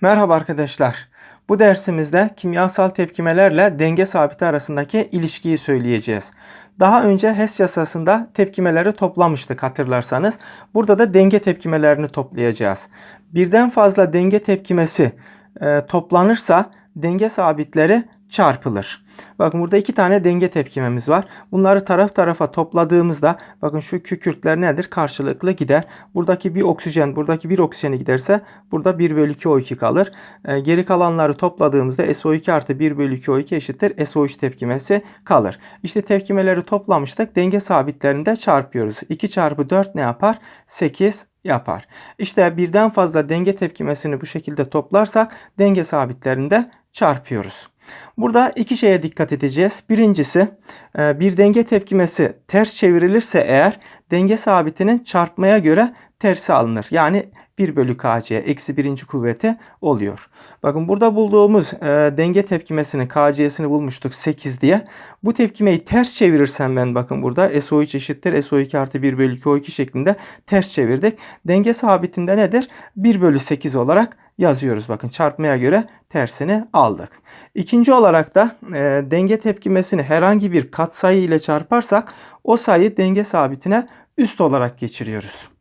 Merhaba arkadaşlar. Bu dersimizde kimyasal tepkimelerle denge sabiti arasındaki ilişkiyi söyleyeceğiz. Daha önce HES yasasında tepkimeleri toplamıştık hatırlarsanız. Burada da denge tepkimelerini toplayacağız. Birden fazla denge tepkimesi e, toplanırsa denge sabitleri çarpılır. Bakın burada iki tane denge tepkimemiz var. Bunları taraf tarafa topladığımızda bakın şu kükürtler nedir? Karşılıklı gider. Buradaki bir oksijen, buradaki bir oksijeni giderse burada 1 bölü 2 O2 kalır. Ee, geri kalanları topladığımızda SO2 artı 1 bölü 2 O2 eşittir SO3 tepkimesi kalır. İşte tepkimeleri toplamıştık. Denge sabitlerini de çarpıyoruz. 2 çarpı 4 ne yapar? 8 yapar. İşte birden fazla denge tepkimesini bu şekilde toplarsak denge sabitlerini de çarpıyoruz. Burada iki şeye dikkat edeceğiz. Birincisi e, bir denge tepkimesi ters çevrilirse eğer denge sabitinin çarpmaya göre tersi alınır. Yani 1 bölü kc eksi birinci kuvveti oluyor. Bakın burada bulduğumuz e, denge tepkimesini kc'sini bulmuştuk 8 diye. Bu tepkimeyi ters çevirirsem ben bakın burada SO3 eşittir SO2 artı 1 bölü 2 O2 şeklinde ters çevirdik. Denge sabitinde nedir? 1 bölü 8 olarak yazıyoruz. Bakın çarpmaya göre tersini aldık. İkinci olarak da e, denge tepkimesini herhangi bir katsayı ile çarparsak o sayı denge sabitine üst olarak geçiriyoruz.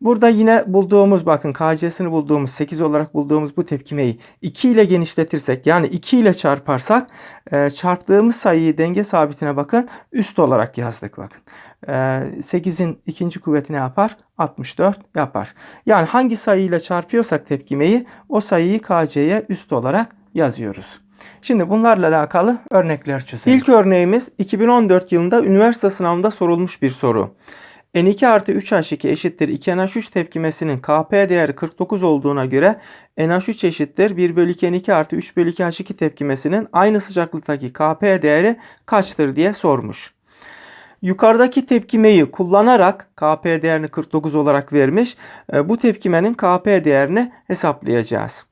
Burada yine bulduğumuz bakın KC'sini bulduğumuz 8 olarak bulduğumuz bu tepkimeyi 2 ile genişletirsek yani 2 ile çarparsak e, çarptığımız sayıyı denge sabitine bakın üst olarak yazdık bakın. E, 8'in ikinci kuvveti ne yapar? 64 yapar. Yani hangi sayıyla çarpıyorsak tepkimeyi o sayıyı KC'ye üst olarak yazıyoruz. Şimdi bunlarla alakalı örnekler çözelim. İlk örneğimiz 2014 yılında üniversite sınavında sorulmuş bir soru. N2 artı 3H2 eşittir 2NH3 tepkimesinin Kp değeri 49 olduğuna göre NH3 eşittir 1 bölü 2 N2 artı 3 bölü 2 H2 tepkimesinin aynı sıcaklıktaki Kp değeri kaçtır diye sormuş. Yukarıdaki tepkimeyi kullanarak Kp değerini 49 olarak vermiş. E, bu tepkimenin Kp değerini hesaplayacağız.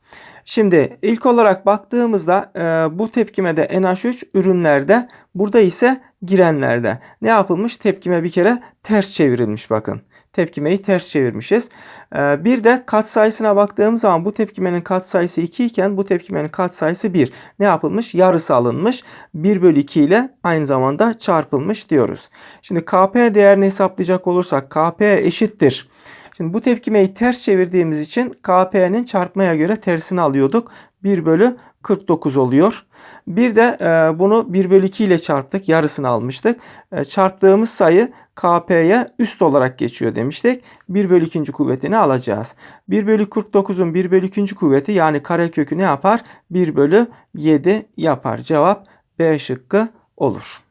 Şimdi ilk olarak baktığımızda e, bu tepkimede NH3 ürünlerde burada ise girenlerde. Ne yapılmış? Tepkime bir kere ters çevrilmiş bakın. Tepkimeyi ters çevirmişiz. E, bir de kat sayısına baktığımız zaman bu tepkimenin kat sayısı 2 iken bu tepkimenin kat sayısı 1. Ne yapılmış? Yarısı alınmış. 1 bölü 2 ile aynı zamanda çarpılmış diyoruz. Şimdi Kp değerini hesaplayacak olursak Kp eşittir. Şimdi bu tepkimeyi ters çevirdiğimiz için Kp'nin çarpmaya göre tersini alıyorduk. 1 bölü 49 oluyor. Bir de e, bunu 1 bölü 2 ile çarptık. Yarısını almıştık. E, çarptığımız sayı Kp'ye üst olarak geçiyor demiştik. 1 bölü 2. kuvvetini alacağız. 1 bölü 49'un 1 bölü 2. kuvveti yani karekökü ne yapar? 1 bölü 7 yapar. Cevap B şıkkı olur.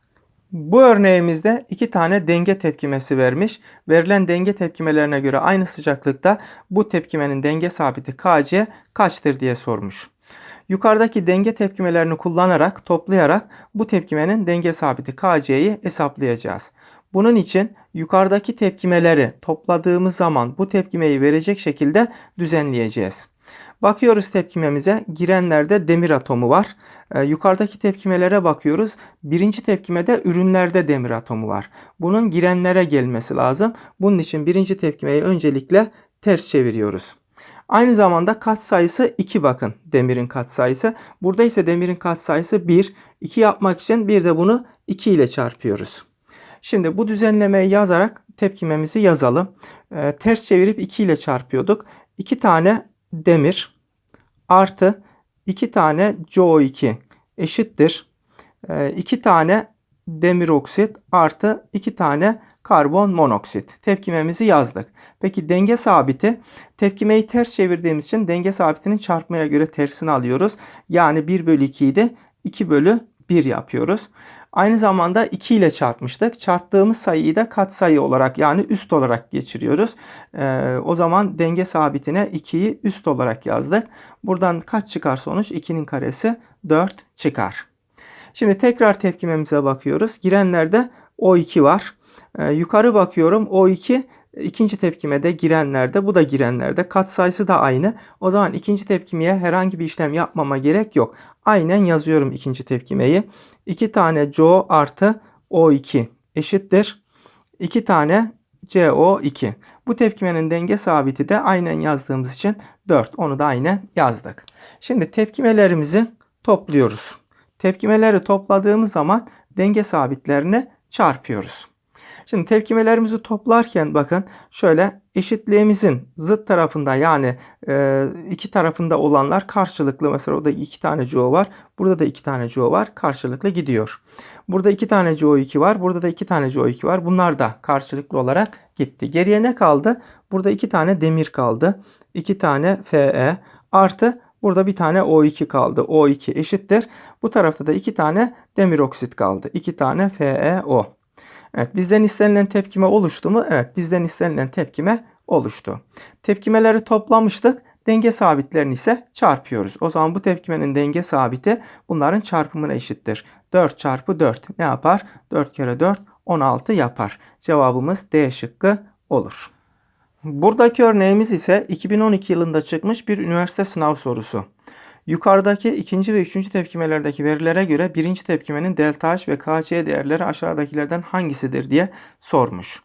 Bu örneğimizde iki tane denge tepkimesi vermiş. Verilen denge tepkimelerine göre aynı sıcaklıkta bu tepkimenin denge sabiti Kc kaçtır diye sormuş. Yukarıdaki denge tepkimelerini kullanarak, toplayarak bu tepkimenin denge sabiti Kc'yi hesaplayacağız. Bunun için yukarıdaki tepkimeleri topladığımız zaman bu tepkimeyi verecek şekilde düzenleyeceğiz. Bakıyoruz tepkimemize. Girenlerde demir atomu var. Ee, yukarıdaki tepkimelere bakıyoruz. Birinci tepkimede ürünlerde demir atomu var. Bunun girenlere gelmesi lazım. Bunun için birinci tepkimeyi öncelikle ters çeviriyoruz. Aynı zamanda kat sayısı 2 bakın demirin kat sayısı. Burada ise demirin kat sayısı 1. 2 yapmak için bir de bunu 2 ile çarpıyoruz. Şimdi bu düzenlemeyi yazarak tepkimemizi yazalım. Ee, ters çevirip 2 ile çarpıyorduk. 2 tane demir artı 2 tane CO2 eşittir. 2 e, tane demir oksit artı 2 tane karbon monoksit. Tepkimemizi yazdık. Peki denge sabiti tepkimeyi ters çevirdiğimiz için denge sabitinin çarpmaya göre tersini alıyoruz. Yani 1 bölü 2'yi de 2 bölü 1 yapıyoruz. Aynı zamanda 2 ile çarpmıştık. Çarptığımız sayıyı da katsayı olarak yani üst olarak geçiriyoruz. Ee, o zaman denge sabitine 2'yi üst olarak yazdık. Buradan kaç çıkar sonuç? 2'nin karesi 4 çıkar. Şimdi tekrar tepkimemize bakıyoruz. Girenlerde O2 var. Ee, yukarı bakıyorum. O2 ikinci tepkimede girenlerde bu da girenlerde kat sayısı da aynı. O zaman ikinci tepkimeye herhangi bir işlem yapmama gerek yok. Aynen yazıyorum ikinci tepkimeyi. 2 tane CO artı O2 eşittir. 2 tane CO2. Bu tepkimenin denge sabiti de aynen yazdığımız için 4. Onu da aynen yazdık. Şimdi tepkimelerimizi topluyoruz. Tepkimeleri topladığımız zaman denge sabitlerini çarpıyoruz. Şimdi tepkimelerimizi toplarken bakın şöyle eşitliğimizin zıt tarafında yani e, iki tarafında olanlar karşılıklı. Mesela orada iki tane CO var. Burada da iki tane CO var. Karşılıklı gidiyor. Burada iki tane CO2 var. Burada da iki tane CO2 var. Bunlar da karşılıklı olarak gitti. Geriye ne kaldı? Burada iki tane demir kaldı. İki tane Fe artı Burada bir tane O2 kaldı. O2 eşittir. Bu tarafta da iki tane demir oksit kaldı. İki tane FeO. Evet bizden istenilen tepkime oluştu mu? Evet bizden istenilen tepkime oluştu. Tepkimeleri toplamıştık. Denge sabitlerini ise çarpıyoruz. O zaman bu tepkimenin denge sabiti bunların çarpımına eşittir. 4 çarpı 4 ne yapar? 4 kere 4 16 yapar. Cevabımız D şıkkı olur. Buradaki örneğimiz ise 2012 yılında çıkmış bir üniversite sınav sorusu. Yukarıdaki ikinci ve üçüncü tepkimelerdeki verilere göre birinci tepkimenin delta H ve KC değerleri aşağıdakilerden hangisidir diye sormuş.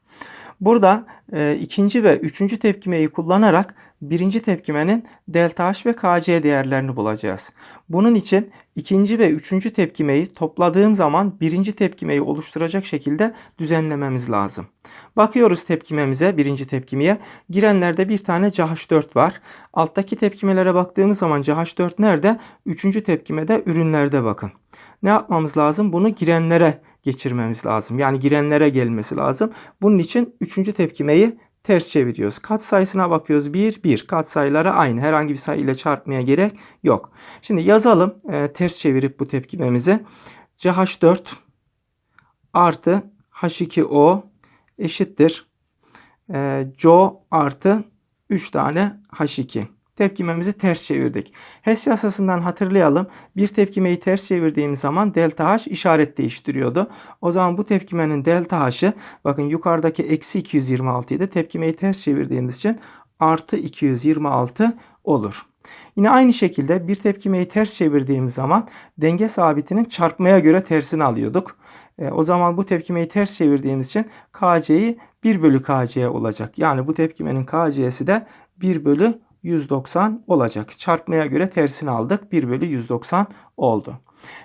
Burada e, ikinci ve üçüncü tepkimeyi kullanarak birinci tepkimenin delta H ve KC değerlerini bulacağız. Bunun için ikinci ve üçüncü tepkimeyi topladığım zaman birinci tepkimeyi oluşturacak şekilde düzenlememiz lazım. Bakıyoruz tepkimemize, birinci tepkimeye. Girenlerde bir tane CH4 var. Alttaki tepkimelere baktığımız zaman CH4 nerede? Üçüncü tepkimede ürünlerde bakın. Ne yapmamız lazım? Bunu girenlere geçirmemiz lazım. Yani girenlere gelmesi lazım. Bunun için üçüncü tepkimeyi ters çeviriyoruz. Kat sayısına bakıyoruz. 1, 1. Kat sayıları aynı. Herhangi bir sayı ile çarpmaya gerek yok. Şimdi yazalım. E, ters çevirip bu tepkimemizi. CH4 artı H2O eşittir. E, CO artı 3 tane H2 tepkimemizi ters çevirdik. HES yasasından hatırlayalım. Bir tepkimeyi ters çevirdiğimiz zaman delta H işaret değiştiriyordu. O zaman bu tepkimenin delta H'ı bakın yukarıdaki eksi 226 idi. Tepkimeyi ters çevirdiğimiz için artı 226 olur. Yine aynı şekilde bir tepkimeyi ters çevirdiğimiz zaman denge sabitinin çarpmaya göre tersini alıyorduk. E, o zaman bu tepkimeyi ters çevirdiğimiz için KC'yi 1 bölü KC olacak. Yani bu tepkimenin KC'si de 1 bölü 190 olacak. Çarpmaya göre tersini aldık. 1 bölü 190 oldu.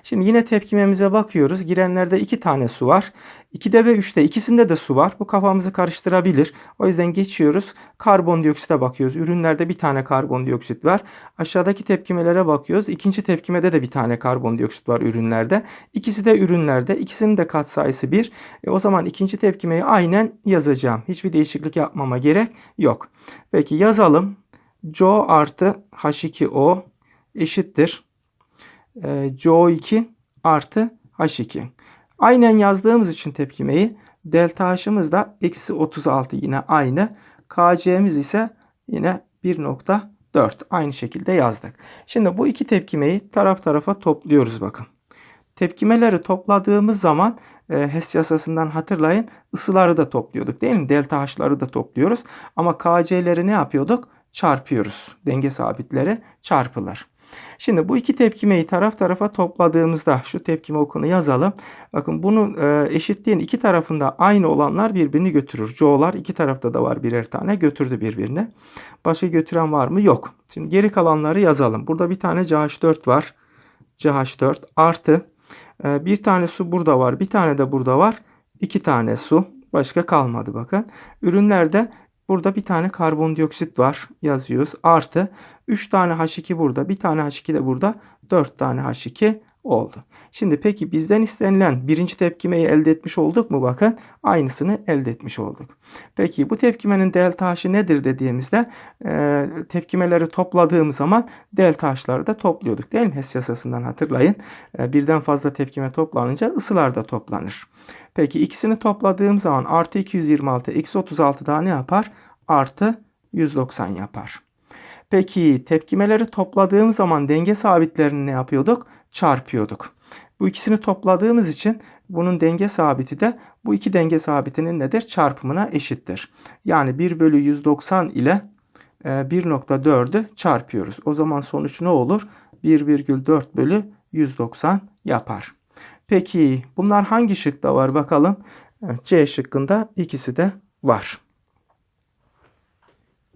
Şimdi yine tepkimemize bakıyoruz. Girenlerde 2 tane su var. 2'de ve 3'te ikisinde de su var. Bu kafamızı karıştırabilir. O yüzden geçiyoruz. Karbondioksite bakıyoruz. Ürünlerde bir tane karbondioksit var. Aşağıdaki tepkimelere bakıyoruz. İkinci tepkimede de bir tane karbondioksit var ürünlerde. İkisi de ürünlerde. İkisinin de katsayısı 1. E o zaman ikinci tepkimeyi aynen yazacağım. Hiçbir değişiklik yapmama gerek yok. Peki yazalım. CO artı H2O eşittir. E, CO2 artı H2. Aynen yazdığımız için tepkimeyi delta H'ımız da eksi 36 yine aynı. KC'miz ise yine 1.4 aynı şekilde yazdık. Şimdi bu iki tepkimeyi taraf tarafa topluyoruz bakın. Tepkimeleri topladığımız zaman e, HES yasasından hatırlayın ısıları da topluyorduk değil mi? Delta H'ları da topluyoruz. Ama KC'leri ne yapıyorduk? Çarpıyoruz. Denge sabitleri çarpılır. Şimdi bu iki tepkimeyi taraf tarafa topladığımızda şu tepkime okunu yazalım. Bakın bunun e, eşitliğin iki tarafında aynı olanlar birbirini götürür. C'lar iki tarafta da var birer tane götürdü birbirini. Başka götüren var mı? Yok. Şimdi geri kalanları yazalım. Burada bir tane CH4 var. CH4 artı e, bir tane su burada var. Bir tane de burada var. İki tane su. Başka kalmadı bakın. Ürünlerde Burada bir tane karbondioksit var yazıyoruz. Artı 3 tane H2 burada. Bir tane H2 de burada. 4 tane H2 oldu. Şimdi peki bizden istenilen birinci tepkimeyi elde etmiş olduk mu? Bakın aynısını elde etmiş olduk. Peki bu tepkimenin delta H'ı nedir dediğimizde e, tepkimeleri topladığım zaman delta H'ları da topluyorduk değil mi? HES yasasından hatırlayın. E, birden fazla tepkime toplanınca ısılar da toplanır. Peki ikisini topladığım zaman artı 226 eksi 36 daha ne yapar? Artı 190 yapar. Peki tepkimeleri topladığım zaman denge sabitlerini ne yapıyorduk? Çarpıyorduk. Bu ikisini topladığımız için bunun denge sabiti de bu iki denge sabitinin nedir? Çarpımına eşittir. Yani 1 bölü 190 ile 1.4'ü e, çarpıyoruz. O zaman sonuç ne olur? 1,4 bölü 190 yapar. Peki bunlar hangi şıkta var bakalım. C şıkkında ikisi de var.